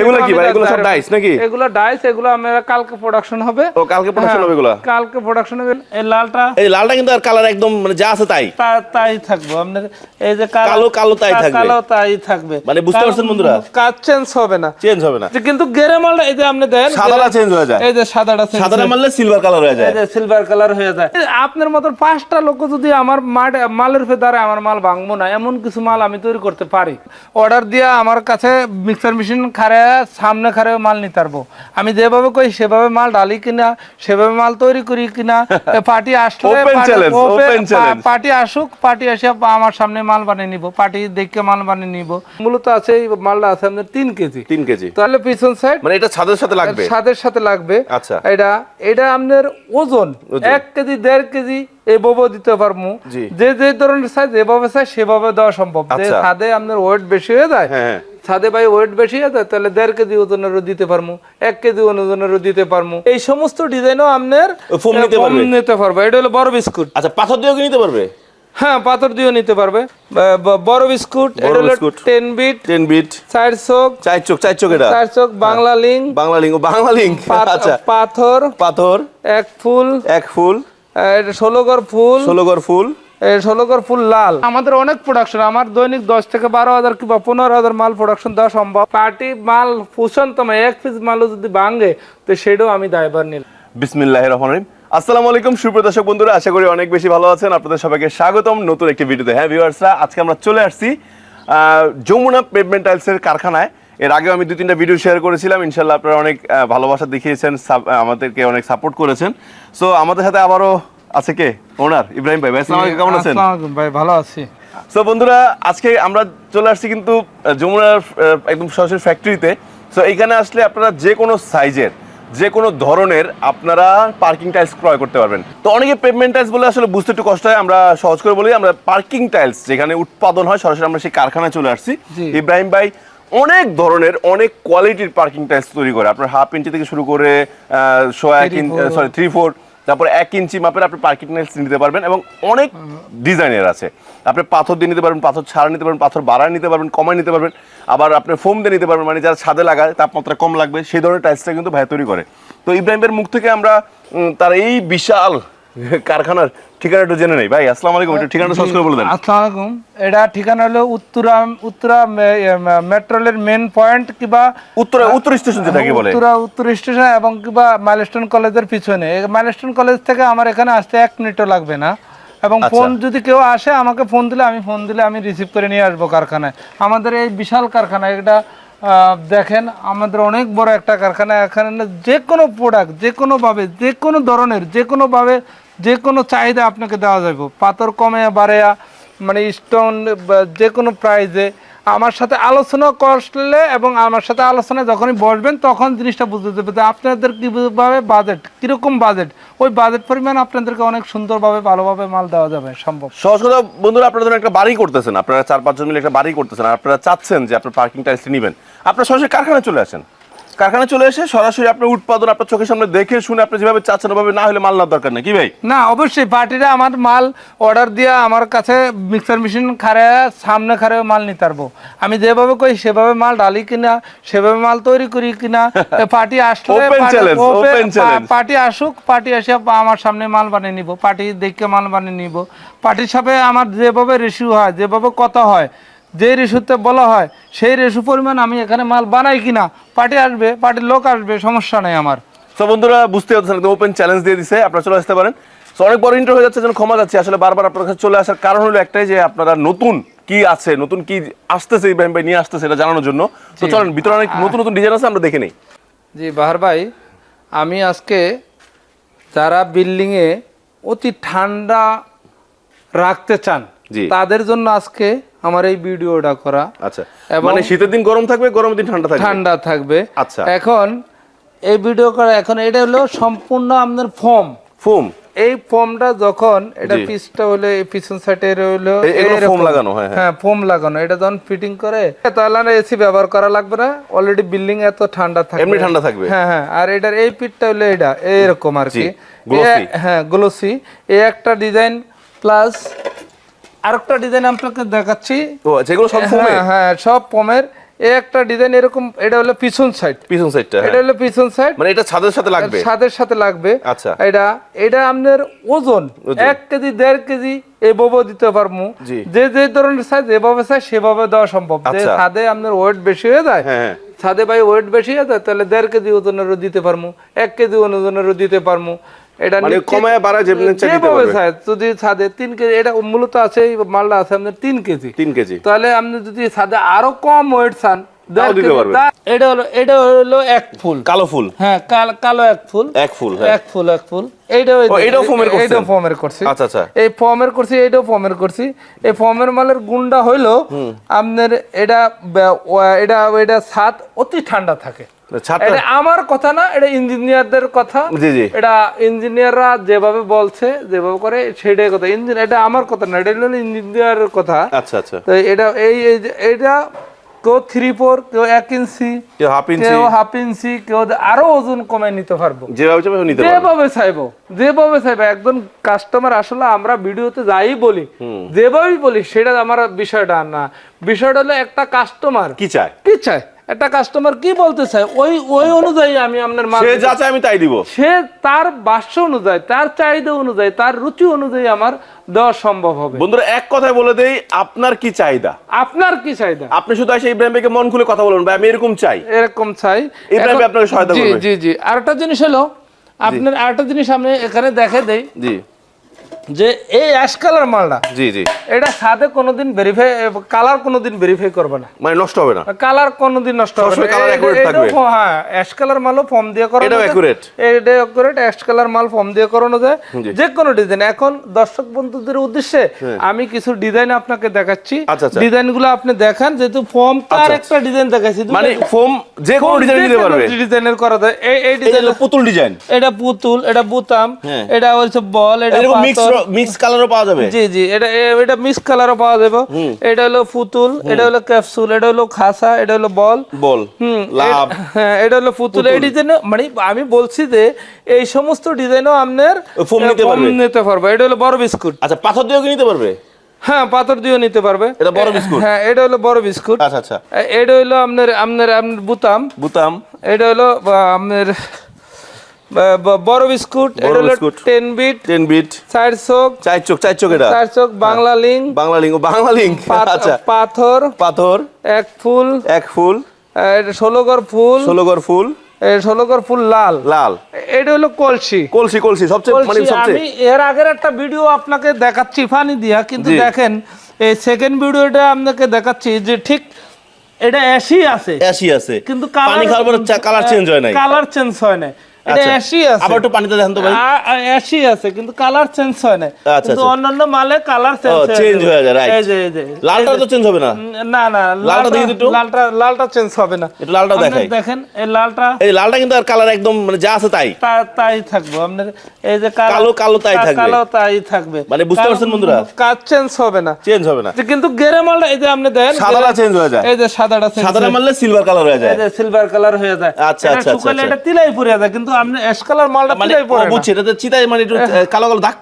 এগুলো কি ভাই? এগুলো সব dice নাকি? এগুলো ডাইস এগুলো আমরা কালকে প্রোডাকশন হবে। ও কালকে প্রোডাকশন হ্যাঁ, হবে এগুলো? কালকে প্রোডাকশন হবে। এই লালটা এই লালটা কিন্তু আর কালার একদম মানে যা আছে তাই। তাই থাকব। আপনার এই যে কালো কালো তাই থাকবে। কালো তাই থাকবে। মানে বুঝতে পারছেন বন্ধুরা? কাজ চেঞ্জ হবে না। চেঞ্জ হবে না। কিন্তু গেরে মালটা এই যে আপনি দেন সাদাটা চেঞ্জ হয়ে যায়। এই যে সাদাটা change সাদাটা মারলে সিলভার কালার হয়ে যায়। এই যে সিলভার কালার হয়ে যায়। আপনার মতো পাঁচটা লোক যদি আমার মাঠ মালের ফেদারে আমার মাল ভাঙবো না এমন কিছু মাল আমি তৈরি করতে পারি। অর্ডার দিয়ে আমার কাছে মিক্সার মেশিন খারে সামনে খারে মাল নিতে পারব। আমি যেভাবে কই সেভাবে মাল ডালি কিনা সেভাবে মাল তৈরি করি কিনা পার্টি আসলে. পার্টি আসুক পার্টি এসে আমার সামনে মাল বানিয়ে নিব পার্টি দেখে মাল বানিয়ে নিব। মূলত আছে এই মালটা আছে আপনার তিন কেজি। তিন কেজি। তাহলে পিছন সাইড মানে এটা ছাদের সাথে লাগবে? স্বাদের সাথে লাগবে। আচ্ছা। এটা এটা আপনার ওজন। এক কেজি দেড় কেজি এভাবে দিতে পারব। যে যে ধরনের সাইজ যেভাবে চাই সেভাবে দেওয়া সম্ভব। যে আচ্ছা। ছাদে আপনার ওয়েট বেশি হয়ে যায় হ্যাঁ, হ্যাঁ। ছাদে ভাই ওয়েট বেশি আছে তাহলে দেড় কেজি ওজনেরও দিতে পারব এক কেজি ওজনেরও দিতে পারব এই সমস্ত ডিজাইনও আপনার ও, নিতে পারবে? নিতে পারবে। এটা হলো বড় বিস্কুট। আচ্ছা পাথর দিয়েও নিতে পারবে? হ্যাঁ পাথর দিয়েও নিতে পারবে। বড় বিস্কুট এটা হলো। টেন বিট টেন বিট। চার চোখ। চার চোখ চার চোখ এটা? চার চোখ Bangla link. Bangla link Bangla link. আচ্ছা। পাথর। পাথর। এক ফুল। এক ফুল। ষোলো গড় ফুল। ষোলো গড় ফুল। এই ফুল লাল। আমাদের অনেক প্রোডাকশন আমার দৈনিক দশ থেকে বারো হাজার কিংবা পনেরো হাজার মাল প্রোডাকশন দেওয়া সম্ভব। পার্টি মাল ফুসন্তম এক পিস মালও যদি ভাঙে তো সেটাও আমি দায়ভার নিলাম। বিসমিল্লাহ রহমান রহিম। আসসালামু আলাইকুম সুপ্রিয় দর্শক বন্ধুরা আশা করি অনেক বেশি ভালো আছেন। আপনাদের সবাইকে স্বাগতম নতুন একটি ভিডিওতে। হ্যাঁ ভিউয়ার্সরা আজকে আমরা চলে আসছি আহ, যমুনা পেভমেন্ট টাইলসের কারখানায়। এর আগেও আমি দুই তিনটা ভিডিও শেয়ার করেছিলাম। ইনশাল্লাহ আপনারা অনেক ভালোবাসা দেখিয়েছেন আমাদেরকে অনেক সাপোর্ট করেছেন। সো আমাদের সাথে আবারও আছে কে? ওনার ইব্রাহিম ভাই। ভাই আসসালামু আলাইকুম কেমন আছেন? আসসালামু আলাইকুম ভাই ভালো আছি। সো বন্ধুরা আজকে আমরা চলে আসছি কিন্তু যমুনার একদম সরাসরি ফ্যাক্টরিতে সো এখানে আসলে আপনারা যে কোনো সাইজের যে কোনো ধরনের আপনারা পার্কিং টাইলস ক্রয় করতে পারবেন। তো অনেকে পেভমেন্ট টাইলস বলে আসলে বুঝতে একটু কষ্ট হয় আমরা সহজ করে বলি। আমরা পার্কিং টাইলস যেখানে উৎপাদন হয় সরাসরি আমরা সেই কারখানায় চলে আসছি। ইব্রাহিম ভাই অনেক ধরনের অনেক কোয়ালিটির পার্কিং টাইলস তৈরি করে। আপনার হাফ ইঞ্চি থেকে শুরু করে সোয়া সরি থ্রি ফোর তারপর এক ইঞ্চি মাপের আপনি পার্কিং নেলস নিতে পারবেন এবং অনেক ডিজাইনের আছে। আপনি পাথর দিয়ে নিতে পারবেন, পাথর ছাড়া নিতে পারবেন, পাথর বাড়ায় নিতে পারবেন, কমায় নিতে পারবেন, আবার আপনি ফোম দিয়ে নিতে পারবেন মানে যারা ছাদে লাগায় তাপমাত্রা কম লাগবে, সেই ধরনের টাইলসটা কিন্তু ভাই তৈরি করে। তো ইব্রাহিমের মুখ থেকে আমরা তার এই বিশাল কারখানার ঠিকানাটা জেনে নেই। ভাই আসসালামু আলাইকুম একটু ঠিকানাটা সহজ করে বলে দেন। আসসালামু আলাইকুম। এটা ঠিকানা হলো উত্তরা উত্তরা মেট্রো রেলের মেন পয়েন্ট কিংবা উত্তর উত্তর স্টেশন যেটাকে বলে। উত্তরা উত্তর স্টেশন এবং কিংবা মাইলস্টোন কলেজের পিছনে। মাইলস্টোন কলেজ থেকে আমার এখানে আসতে এক মিনিটও লাগবে না। এবং আচ্ছা। ফোন যদি কেউ আসে আমাকে ফোন দিলে আমি ফোন দিলে আমি রিসিভ করে নিয়ে আসব কারখানায়। আমাদের এই বিশাল কারখানা এটা দেখেন, আমাদের অনেক বড় একটা কারখানা, এখানে যে কোনো প্রোডাক্ট যে কোনোভাবে যে কোনো ধরনের, যে কোনোভাবে যে কোনো চাহিদা আপনাকে দেওয়া যাবে পাথর কমে বাড়ে মানে স্টোন যে কোনো প্রাইজে আমার সাথে আলোচনা করলে এবং আমার সাথে আলোচনায় যখনই বসবেন, তখন জিনিসটা বুঝতে দেবে আপনাদের কীভাবে বাজেট কীরকম বাজেট ওই বাজেট পরিমাণ আপনাদেরকে অনেক সুন্দরভাবে, ভালোভাবে মাল দেওয়া যাবে, সম্ভব। সহজ কথা, বন্ধুরা, আপনারা একটা বাড়ি করতেছেন, আপনারা চার পাঁচজন মিলে একটা বাড়ি করতেছেন আপনারা চাচ্ছেন যে আপনার পার্কিং এসে নেবেন। আপনারা সরাসরি কারখানায় চলে আসেন। কারখানায় চলে এসে সরাসরি আপনার উৎপাদন আপনার চোখের সামনে দেখে শুনে আপনি যেভাবে চাচ্ছেন ওভাবে না হলে মাল নেওয়ার দরকার নেই কি ভাই? না অবশ্যই পার্টিরা আমার মাল অর্ডার দিয়ে আমার কাছে মিক্সার মেশিন খারে সামনে খারে মাল নিতে পারব। আমি যেভাবে কই সেভাবে মাল ডালি কিনা সেভাবে মাল তৈরি করি কিনা পার্টি আসলে. পার্টি আসুক পার্টি এসে আমার সামনে মাল বানিয়ে নিব পার্টি দেখে মাল বানিয়ে নিব। পার্টির সাথে আমার যেভাবে রেশিও হয় যেভাবে কথা হয় যে রেশুতে বলা হয় সেই রেশু পরিমাণ আমি এখানে মাল বানাই কিনা পার্টি আসবে পার্টির লোক আসবে সমস্যা নেই আমার। তো বন্ধুরা বুঝতে পারছেন একদম ওপেন চ্যালেঞ্জ দিয়ে দিছে আপনারা চলে আসতে পারেন। তো অনেক বড় ইন্টার হয়ে যাচ্ছে যেন ক্ষমা যাচ্ছে আসলে বারবার আপনার কাছে চলে আসার কারণ হলো একটাই যে আপনারা নতুন কি আছে নতুন কি আসতেছে ইব্রাহিম ভাই নিয়ে আসতেছে এটা জানানোর জন্য। তো চলেন ভিতরে অনেক নতুন নতুন ডিজাইন আছে আমরা দেখে নেই। জি বাহার ভাই আমি আজকে যারা বিল্ডিংয়ে অতি ঠান্ডা রাখতে চান। তাদের জন্য আজকে আমার এই ভিডিওটা করা। আচ্ছা। মানে শীতের দিন গরম থাকবে গরমের দিন ঠান্ডা থাকবে। ঠান্ডা থাকবে। আচ্ছা। এখন এই ভিডিও করা এখন এটা হলো সম্পূর্ণ আপনার ফর্ম ফোম? এই ফোমটা যখন এটা। পিসটা হলো এই পিছন সাইডে হলো foam লাগানো, হ্যাঁ, হ্যাঁ। হ্যাঁ ফোম লাগানো। এটা যখন ফিটিং করে তাহলে না এসি ব্যবহার করা লাগবে না। অলরেডি বিল্ডিং এত ঠান্ডা থাকবে। এমনি ঠান্ডা থাকবে। হ্যাঁ হ্যাঁ। আর এটার এই পিটটা হলো এটা এইরকম আর কি। হ্যাঁ গ্লোসি এই একটা ডিজাইন প্লাস আরেকটা ডিজাইন আপনাকে দেখাচ্ছি। ও এগুলো সব ফোমে হ্যাঁ হ্যাঁ সব ফোমের এই একটা ডিজাইন এরকম এটা হলো পিছন সাইড পিছন সাইডটা এটা হলো পিছন সাইড মানে এটা ছাদের সাথে লাগবে? ছাদের সাথে লাগবে। আচ্ছা। এটা এটা আপনার ওজন এক কেজি দেড় কেজি এভাবে দিতে পারব। যে যে ধরনের সাইজ এভাবে চাই সেভাবে দেওয়া সম্ভব। যে আচ্ছা। ছাদে আপনার ওয়েট বেশি হয়ে যায় হ্যাঁ, হ্যাঁ। ছাদে ভাই ওয়েট বেশি হয়ে যায় তাহলে দেড় কেজি ওজনেরও দিতে পারব এক কেজি ওজনেরও দিতে পারব। এটা মানে কমায় বাড়ায় যেমনি চাই যেভাবে চাই যদি ছাদে তিন কেজি এটা মূলত আছে এই মালটা আছে আপনার কেজি। কেজি। তাহলে আপনি যদি ছাদে আরও কম ওয়েট চান এটা হলো এটা হলো এক ফুল। কালো ফুল। হ্যাঁ কালো এক ফুল। এক ফুল হ্যাঁ। এক ফুল এক ফুল। এইটাও এইটাও করছি। আচ্ছা, আচ্ছা। এই ফোমের করছি এইটাও ফোমের করছি। এই ফোমের মালের গুণটা হইল আপনার এটা এটা এটা ছাদ অতি ঠান্ডা থাকে। এটা আমার কথা না এটা ইঞ্জিনিয়ারদের কথা। এটা ইঞ্জিনিয়াররা যেভাবে বলছে যেভাবে করে সেটাই কথা। ইঞ্জিন এটা আমার কথা না এটা হলো ইঞ্জিনিয়ারের কথা। আচ্ছা আচ্ছা। তো এটা এই এটা কেউ থ্রি ফোর কেউ এক ইঞ্চি কেউ হাফ ইঞ্চি। কেউ হাফ ইঞ্চি কেউ আরও ওজন কমে নিতে পারব। যেভাবে চাইব যেভাবে চাইব একজন কাস্টমার আসলে আমরা ভিডিওতে যাই বলি যেভাবেই বলি সেটা আমার বিষয়টা না। বিষয়টা হলো একটা কাস্টমার কি চায়? কি চায়? একটা কাস্টমার কি বলতে চায় ওই ওই অনুযায়ী আমি আপনার মাল সে যা চায় আমি তাই দিব। সে তার বাস্য অনুযায়ী তার চাহিদা অনুযায়ী তার রুচি অনুযায়ী আমার দেওয়া সম্ভব হবে। বন্ধুরা এক কথায় বলে দেই আপনার কি চাহিদা? আপনার কি চাহিদা? আপনি শুধু এসে ইব্রাহিম ভাইকে মন খুলে কথা বলুন ভাই আমি এরকম চাই। এরকম চাই। ইব্রাহিম ভাই আপনাকে সহায়তা জি করবে। জি জি। আরেকটা জিনিস হলো আপনার আরেকটা জিনিস আমি এখানে দেখে দেই। জি। যে এই অ্যাশ কালার মালটা জি জি এটা সাথে কোনোদিন ভেরিফাই কালার কোনোদিন ভেরিফাই করবে না মানে নষ্ট হবে না কালার কোনোদিন নষ্ট হবে না colour এ- accurate এটাও থাকবে। হ্যাঁ অ্যাশ কালার মালও ফর্ম দিয়ে করানো যায়। accurate। এটা অ্যাকুরেট অ্যাশ কালার মাল ফর্ম দিয়ে করানো যায় যে কোনো ডিজাইন এখন দর্শক বন্ধুদের উদ্দেশ্যে আমি কিছু ডিজাইন আপনাকে দেখাচ্ছি হ্যাঁ। আচ্ছা, আচ্ছা। ডিজাইনগুলো আপনি দেখান যেহেতু ফর্ম তার আচ্ছা, একটা ডিজাইন দেখাচ্ছি মানে ফর্ম যে কোনো ডিজাইন নিতে পারবে ডিজাইনের করা যায় এই এই ডিজাইন পুতুল ডিজাইন এটা পুতুল এটা বুতাম হ্যাঁ। এটা হচ্ছে বল এটা মিক্স। মিক্স কালারও পাওয়া যাবে। জি জি এটা এ- এটা মিক্স কালারও পাওয়া যাবে। এটা হলো পুতুল এটা হলো ক্যাপসুল এটা হলো খাসা এটা হলো বল। বল লাভ। হ্যাঁ এটা হলো পুতুল। এই ডিজাইন মানে আমি বলছি যে এই সমস্ত ডিজাইনও আপনার ফোম নিতে পারবে। নিতে পারবে। এটা হলো বড় বিস্কুট। আচ্ছা পাথর দিয়েও কি নিতে পারবে? হ্যাঁ পাথর দিয়েও নিতে পারবে। এটা বড় বিস্কুট? হ্যাঁ এটা হলো বড় বিস্কুট। আচ্ছা আচ্ছা। এটা হলো আপনার আপনার আপনার বুতাম। বুতাম। এটা হলো আপনার বড় বিস্কুট এটা হলো বিট বিট চার চোখ। চার চোখ চার চোখ এটা। চার চোখ বাংলা লিঙ্ক। বাংলা লিঙ্ক বাংলা আচ্ছা। পাথর। পাথর। এক ফুল। এক ফুল। এটা গড় ফুল। গড় ফুল। ফুল লাল। লাল। এটা হলো কলসি। কলসি কলসি সবচেয়ে মানে সবচেয়ে। আমি এর আগের একটা ভিডিও আপনাকে দেখাচ্ছি ফানি দিয়া কিন্তু দেখেন এই সেকেন্ড ভিডিওটা আপনাকে দেখাচ্ছি যে ঠিক এটা অ্যাশি আছে। অ্যাশি আছে। কিন্তু পানি খাওয়ার পর কালার চেঞ্জ হয় নাই। কালার চেঞ্জ হয় না আচ্ছা। অ্যাশি আছে আবার একটু পানিতে দেখেন তো ভাই আ- আ- আছে কিন্তু কালার চেঞ্জ হয় না আচ্ছা, কিন্তু আচ্ছা। অন্যান্য মালে কালার চেঞ্জ হয়ে যায়, right. এই যে এই যে লালটা তো চেঞ্জ হবে না না না লালটা দেখি একটু। লালটা লালটা চেঞ্জ হবে না একটু লালটাও দেখাই। দেখেন এই লালটা এই লালটা কিন্তু আর কালার একদম মানে যা আছে তাই তাই থাকবে আপনার এই যে কালো- কালো কালো তাই থাকবে। কালো তাই থাকবে মানে বুঝতে পারছেন বন্ধুরা? কাজ চেঞ্জ হবে না চেঞ্জ হবে না কিন্তু গেরে মালটা এই যে আপনি দেখেন সাদাটা চেঞ্জ হয়ে যায় এই যে সাদাটা চেঞ্জ সাদাটা মারলে সিলভার কালার হয়ে যায় এই যে সিলভার কালার হয়ে যায় আচ্ছা, আচ্ছা, আচ্ছা। এটা তিলাই পড়ে যায় কিন্তু আপনি অ্যাশ কালার মালটা মানে বুঝছি এটাতে চিতায় মানে একটু কালো কালো দাগ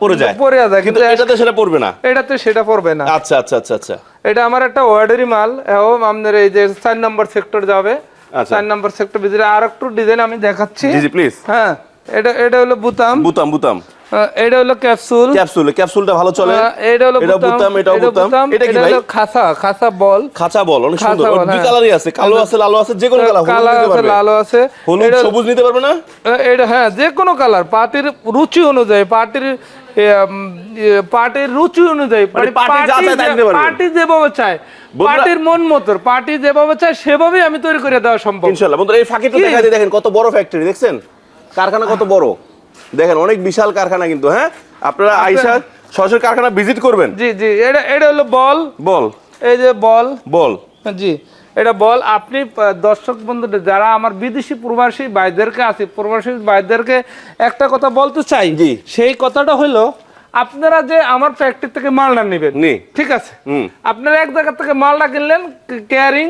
পড়ে যায়। পড়ে যায় কিন্তু এটাতে সেটা পড়বে না। এটাতে সেটা পড়বে না। আচ্ছা আচ্ছা আচ্ছা আচ্ছা। এটা আমার একটা ওয়ার্ডারি মাল। এও আপনার এই যে চার নম্বর সেক্টর যাবে। আচ্ছা। চার নম্বর সেক্টর ভিতরে আর একটু ডিজাইন আমি দেখাচ্ছি। জি প্লিজ হ্যাঁ। এটা এটা হলো বুতাম। বুতাম বুতাম। এটা হলো ক্যাপসুল। ক্যাপসুল ক্যাপসুলটা ভালো চলে। এটা হলো এটা বুতাম এটাও বুতাম। এটা কি ভাই? খাসা খাসা বল। খাঁচা বল অনেক সুন্দর। দুই হ্যাঁ। কালারই আছে কালো আছে লাল আছে যে কোনো কালার নিতে আছে লালও আছে। হলুদ সবুজ নিতে পারবে না? এটা হ্যাঁ যে কোনো কালার পার্টির রুচি অনুযায়ী পার্টির পার্টির রুচি অনুযায়ী মানে পারবে। পার্টি যেভাবে চায় পার্টির মন মতো পার্টি যেভাবে চায় সেভাবেই আমি তৈরি করে দেওয়া সম্ভব। ইনশাআল্লাহ বন্ধুরা এই ফাঁকিটা? দেখা দেখেন কত বড় ফ্যাক্টরি দেখছেন? কারখানা কত বড়? দেখেন অনেক বিশাল কারখানা কিন্তু হ্যাঁ? আপনারা আইসা সরাসরি কারখানা ভিজিট করবেন। জি জি এটা এটা হলো বল। বল। এই যে বল। বল। জি এটা বল। আপনি দর্শক বন্ধুদের যারা আমার বিদেশি প্রবাসী ভাইদেরকে আছে প্রবাসী ভাইদেরকে একটা কথা বলতে চাই। জি। সেই কথাটা হলো আপনারা যে আমার ফ্যাক্টরি থেকে মালটা নেবেন নি। ঠিক আছে। আপনারা এক জায়গা থেকে মালটা কিনলেন কেয়ারিং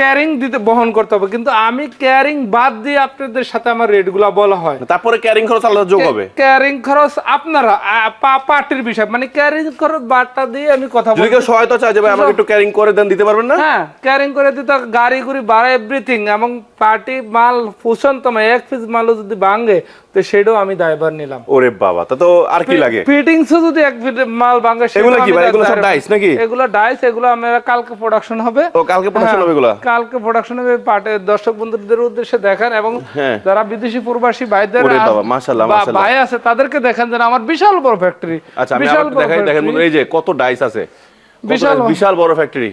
ক্যারিং দিতে বহন করতে হবে। কিন্তু আমি ক্যারিং বাদ দিয়ে আপনাদের সাথে আমার রেটগুলো বলা হয়। তারপরে ক্যারিং খরচ আলাদা যোগ হবে। ক্যারিং খরচ আপনারা পার্টির বিষয়। মানে ক্যারিং খরচ বাদটা দিয়ে আমি কথা বলছি কেউ সহায়তা চায় যে ভাই আমাকে একটু ক্যারিং করে দেন দিতে পারবেন না? হ্যাঁ ক্যারিং করে দিতে গাড়ি গুড়ি ভাড়া এভরিথিং এবং পার্টি মাল ফুসন্তম এক পিস মালও যদি ভাঙে তো সেটাও আমি দায়ভার নিলাম। ওরে বাবা তা তো আর কি লাগে? ফিটিংসও যদি এক মাল ভাঙে সেটাও এগুলো কি ভাই? এগুলো সব dice নাকি? এগুলো ডাইস এগুলো আমরা কালকে প্রোডাকশন হবে। ও কালকে প্রোডাকশন হ্যাঁ, হবে এগুলা? কালকে প্রোডাকশন হবে পার্টের দর্শক বন্ধুদের উদ্দেশ্যে দেখান এবং হ্যাঁ। যারা বিদেশি প্রবাসী ভাইদের মাশাআল্লাহ, মাশাআল্লাহ। ভাই আছে তাদেরকে দেখেন যেন আমার বিশাল বড় ফ্যাক্টরি আচ্ছা আমি দেখাই দেখেন এই যে কত ডাইস আছে। বিশাল বিশাল বড় ফ্যাক্টরি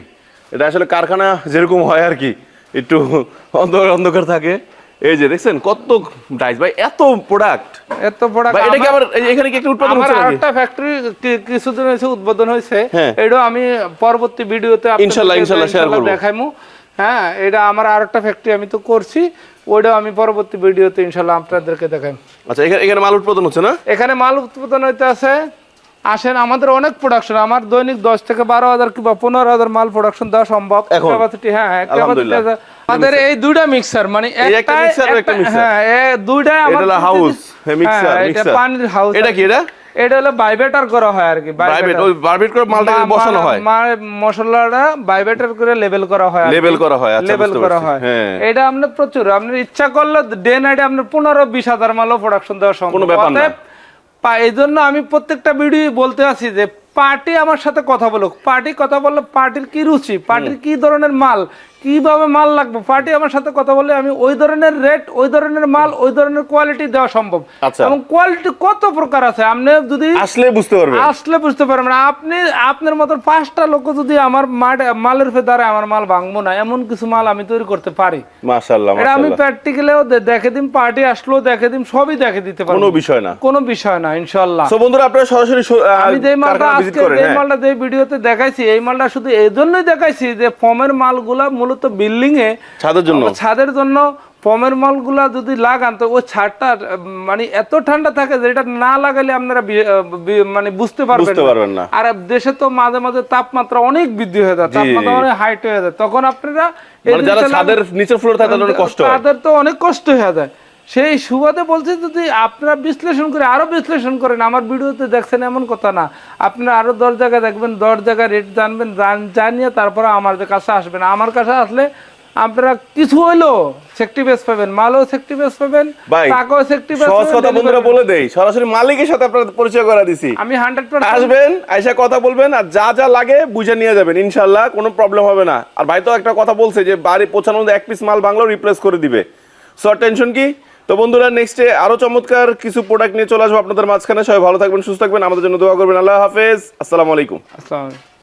এটা আসলে কারখানা যেরকম হয় আর কি একটু অন্ধকার অন্ধকার থাকে। এই যে দেখছেন কত ডাইস ভাই এত প্রোডাক্ট এত প্রোডাক্ট ভাই এটা কি আবার এখানে কি একটা উৎপাদন হচ্ছে নাকি? আরেকটা ফ্যাক্টরি কিছুদিন হয়েছে উদ্বোধন হয়েছে। হ্যাঁ। এটাও আমি পরবর্তী ভিডিওতে ইনশাল্লাহ share ইনশাল্লাহ করব। দেখাইমু। হ্যাঁ এটা আমার আরেকটা ফ্যাক্টরি আমি তো করছি ওইটাও আমি পরবর্তী ভিডিওতে ইনশাল্লাহ আপনাদেরকে দেখাই। আচ্ছা এখানে এখানে মাল উৎপাদন হচ্ছে না? এখানে মাল উৎপাদন হইতে আছে আসেন আমাদের অনেক প্রোডাকশন আমার দৈনিক দশ থেকে বারো হাজার কিংবা পনেরো হাজার মাল প্রোডাকশন দেওয়া সম্ভব? Capacity, হ্যাঁ হ্যাঁ। আমাদের এই দুইটা মিক্সার মানে একটা আর একটা একটা-। হ্যাঁ দুইটা হাউস হ্যাঁ মিক্সার হ্যাঁ, এটা পানির হাউস এটা কি। এটা? এটা হলো বাইবেটার করা হয় আর কি বাইবেট ওই বাইবেট করে মালটা বসানো হয়। মশলাটা বাইবেটার করে লেবেল করা হয় লেবেল করা হয় আচ্ছা করা হয়। হ্যাঁ। এটা আপনার প্রচুর আপনার ইচ্ছা করলে ডে নাইটে আপনার পনেরো বিশ হাজার মালও প্রোডাকশন দেওয়া সম্ভব। কোনো ব্যাপার না। এই জন্য আমি প্রত্যেকটা ভিডিও বলতে আছি যে পার্টি আমার সাথে কথা বলুক। পার্টি কথা বললে পার্টির কি রুচি? পার্টির কি ধরনের মাল? কীভাবে মাল লাগবে? পার্টি আমার সাথে কথা বললে আমি ওই ধরনের রেট ওই ধরনের মাল ওই ধরনের কোয়ালিটি দেওয়া সম্ভব। আচ্ছা। এবং কোয়ালিটি কত প্রকার আছে? আপনি যদি আসলে বুঝতে পারবেন। আসলে বুঝতে পারবেন। আপনি আপনার মতো পাঁচটা লোক যদি আমার মাঠ- মালের ফেদারে আমার মাল ভাঙবো না এমন কিছু মাল আমি তৈরি করতে পারি। মাশাআল্লাহ এটা আমি প্র্যাকটিক্যালেও দেখে দিন পার্টি আসলো দেখে দিন সবই দেখে দিতে পারব। কোনো বিষয় না। কোনো বিষয় না ইনশাল্লাহ সো বন্ধুরা আপনারা সরাসরি আমি যে মালটা ভিজিট করেন যে হ্যাঁ। মালটা যে ভিডিওতে দেখাইছি এই মালটা শুধু এই দেখাইছি যে ফর্মের মালগুলা মূলত বিল্ডিং এ ছাদের জন্য। ছাদের জন্য ফর্মের মালগুলা যদি লাগান তো ওই ছাদটা মানে এত ঠান্ডা থাকে যে এটা না লাগালে আপনারা মানে বুঝতে পারবেন না। আর দেশে তো মাঝে মাঝে তাপমাত্রা অনেক বৃদ্ধি হয়ে যায় তাপমাত্রা অনেক হাইট হয়ে যায়। তখন আপনারা মানে যারা ছাদের লাগান- ফ্লোর থাকে তাদের কষ্ট তাদের তো অনেক কষ্ট হয়ে যায়। সেই সুবাদে বলছি যদি আপনারা বিশ্লেষণ করে আরও বিশ্লেষণ করেন আমার ভিডিওতে দেখছেন এমন কথা না। আপনারা আরও দশ জায়গায় দেখবেন দশ জায়গায় রেট জানবেন জান- জানিয়ে তারপরে আমার কাছে আসবেন। আমার কাছে আসলে আপনারা কিছু হইল বেস পাবেন মালও বেস পাবেন টাকাও সেফটি বেস সহজ কথা বন্ধুরা বলে দেই সরাসরি মালিকের সাথে আপনারা পরিচয় করা দিছি। আমি হান্ড্রেড পার্সেন্ট আসবেন আইসা কথা বলবেন আর যা যা লাগে বুঝে নিয়ে যাবেন ইনশাল্লাহ কোনো প্রবলেম হবে না। আর ভাই তো একটা কথা বলছে যে বাড়ি পৌঁছানোর এক পিস মাল বাংলাও রিপ্লেস করে দিবে। সো টেনশন কি? তো বন্ধুরা নেক্সটে আরও চমৎকার কিছু প্রোডাক্ট নিয়ে চলে আসব আপনাদের মাঝখানে। সবাই ভালো থাকবেন, সুস্থ থাকবেন। আমাদের জন্য দোয়া করবেন। আল্লাহ হাফেজ। আসসালামু আলাইকুম। আসসালাম